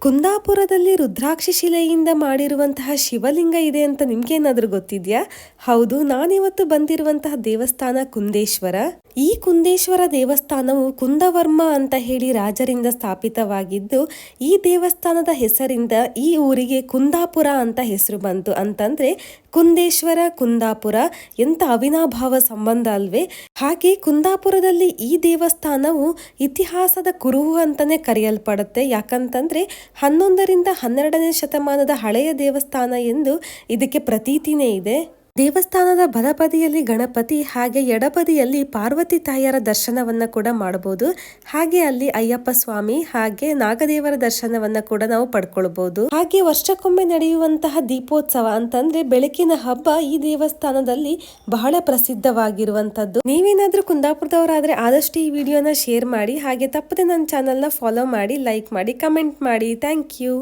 ಕುಂದಾಪುರದಲ್ಲಿ ರುದ್ರಾಕ್ಷಿ ಶಿಲೆಯಿಂದ ಮಾಡಿರುವಂತಹ ಶಿವಲಿಂಗ ಇದೆ ಅಂತ ನಿಮ್ಗೇನಾದ್ರೂ ಗೊತ್ತಿದ್ಯಾ? ಹೌದು ನಾನಿವತ್ತು ಬಂದಿರುವಂತಹ ದೇವಸ್ಥಾನ ಕುಂದೇಶ್ವರ. ಈ ಕುಂದೇಶ್ವರ ದೇವಸ್ಥಾನವು ಕುಂದವರ್ಮ ಅಂತ ಹೇಳಿ ರಾಜರಿಂದ ಸ್ಥಾಪಿತವಾಗಿದ್ದು, ಈ ದೇವಸ್ಥಾನದ ಹೆಸರಿಂದ ಈ ಊರಿಗೆ ಕುಂದಾಪುರ ಅಂತ ಹೆಸರು ಬಂತು. ಅಂತಂದ್ರೆ, ಕುಂದೇಶ್ವರ, ಕುಂದಾಪುರ ಎಂಥ ಅವಿನಾಭಾವ ಸಂಬಂಧ ಅಲ್ವೇ? ಹಾಗೆ ಕುಂದಾಪುರದಲ್ಲಿ ಈ ದೇವಸ್ಥಾನವು ಇತಿಹಾಸದ ಕುರುಹು ಅಂತಲೇ ಕರೆಯಲ್ಪಡುತ್ತೆ. ಯಾಕಂತಂದ್ರೆ, ಹನ್ನೊಂದರಿಂದ ಹನ್ನೆರಡನೇ ಶತಮಾನದ ಹಳೆಯ ದೇವಸ್ಥಾನ ಎಂದು ಇದಕ್ಕೆ ಪ್ರತೀತಿನೇ ಇದೆ. ದೇವಸ್ಥಾನದ ಬಲಬದಿಯಲ್ಲಿ ಗಣಪತಿ ಹಾಗೆ ಎಡಬದಿಯಲ್ಲಿ ಪಾರ್ವತಿ ತಾಯಿಯರ ದರ್ಶನವನ್ನ ಕೂಡ ಮಾಡಬಹುದು. ಹಾಗೆ ಅಲ್ಲಿ ಅಯ್ಯಪ್ಪ ಸ್ವಾಮಿ ಹಾಗೆ ನಾಗದೇವರ ದರ್ಶನವನ್ನ ಕೂಡ ನಾವು ಪಡ್ಕೊಳ್ಬಹುದು. ಹಾಗೆ ವರ್ಷಕ್ಕೊಮ್ಮೆ ನಡೆಯುವಂತಹ ದೀಪೋತ್ಸವ ಅಂತಂದ್ರೆ ಬೆಳಕಿನ ಹಬ್ಬ ಈ ದೇವಸ್ಥಾನದಲ್ಲಿ ಬಹಳ ಪ್ರಸಿದ್ಧವಾಗಿರುವಂತದ್ದು ನೀವೇನಾದ್ರೂ ಕುಂದಾಪುರದವರಾದ್ರೆ ಆದಷ್ಟು ಈ ವಿಡಿಯೋನ ಶೇರ್ ಮಾಡಿ, ಹಾಗೆ ತಪ್ಪದೆ ನನ್ನ ಚಾನೆಲ್ನ ಫಾಲೋ ಮಾಡಿ, ಲೈಕ್ ಮಾಡಿ, ಕಮೆಂಟ್ ಮಾಡಿ. Thank you.